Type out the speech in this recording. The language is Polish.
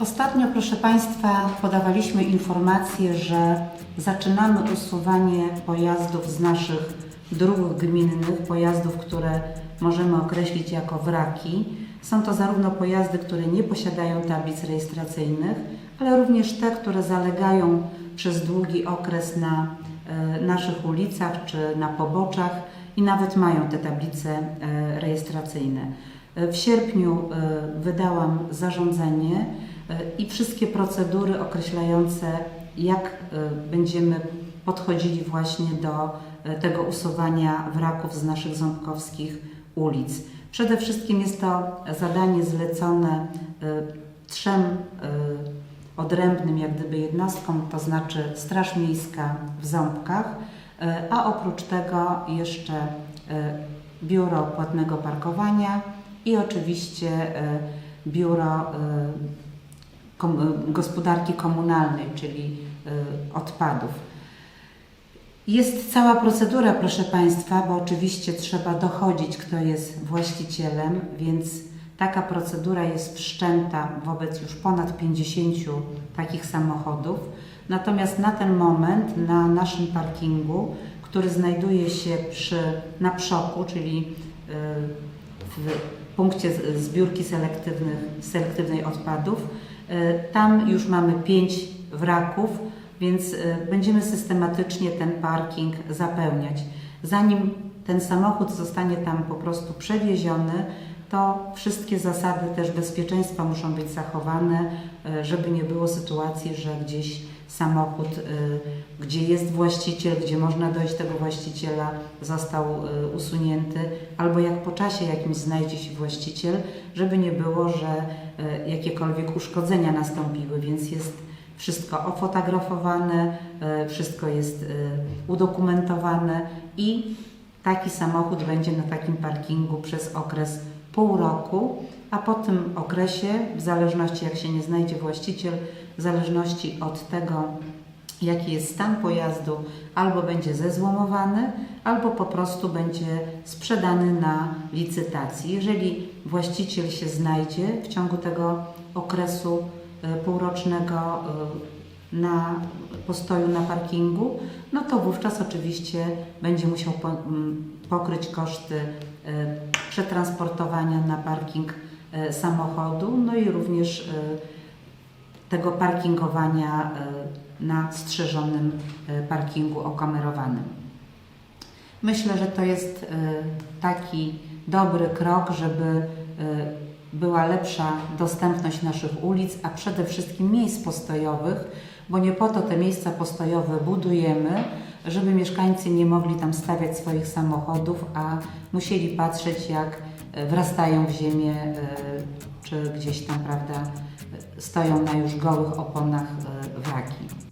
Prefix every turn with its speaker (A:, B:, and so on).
A: Ostatnio, proszę Państwa, podawaliśmy informację, że zaczynamy usuwanie pojazdów z naszych dróg gminnych, pojazdów, które możemy określić jako wraki. Są to zarówno pojazdy, które nie posiadają tablic rejestracyjnych, ale również te, które zalegają przez długi okres na e, naszych ulicach czy na poboczach i nawet mają te tablice e, rejestracyjne. E, W sierpniu wydałam zarządzenie i wszystkie procedury określające, jak e, będziemy podchodzili właśnie do e, tego usuwania wraków z naszych ząbkowskich ulic. Przede wszystkim jest to zadanie zlecone e, trzem e, odrębnym jak gdyby jednostkom, to znaczy Straż Miejska w Ząbkach, e, a oprócz tego jeszcze e, Biuro Płatnego Parkowania i oczywiście e, Biuro e, Gospodarki Komunalnej, czyli e, odpadów. Jest cała procedura, proszę Państwa, bo oczywiście trzeba dochodzić, kto jest właścicielem, więc taka procedura jest wszczęta wobec już ponad 50 takich samochodów. Natomiast na ten moment na naszym parkingu, który znajduje się przy, na przoku, czyli y, w punkcie zbiórki selektywnych, selektywnej odpadów, y, tam już mamy pięć wraków, więc y, będziemy systematycznie ten parking zapełniać. Zanim ten samochód zostanie tam po prostu przewieziony, to wszystkie zasady też bezpieczeństwa muszą być zachowane, y, żeby nie było sytuacji, że gdzieś samochód, y, gdzie jest właściciel, gdzie można dojść tego właściciela, został y, usunięty, albo jak po czasie jakimś znajdzie się właściciel, żeby nie było, że jakiekolwiek uszkodzenia nastąpiły, więc jest wszystko ofotografowane, e, wszystko jest e, udokumentowane i taki samochód będzie na takim parkingu przez okres pół roku, a po tym okresie, w zależności jak się nie znajdzie właściciel, w zależności od tego, jaki jest stan pojazdu, albo będzie zezłomowany, albo po prostu będzie sprzedany na licytacji. Jeżeli właściciel się znajdzie w ciągu tego okresu e, półrocznego e, na postoju na parkingu, no to wówczas oczywiście będzie musiał po, m, pokryć koszty e, przetransportowania na parking e, samochodu, no i również e, tego parkingowania na strzeżonym parkingu okamerowanym. Myślę, że to jest taki dobry krok, żeby była lepsza dostępność naszych ulic, a przede wszystkim miejsc postojowych, bo nie po to te miejsca postojowe budujemy, żeby mieszkańcy nie mogli tam stawiać swoich samochodów, a musieli patrzeć, jak e, wrastają w ziemię, e, czy gdzieś tam, prawda, stoją na już gołych oponach e, wraki.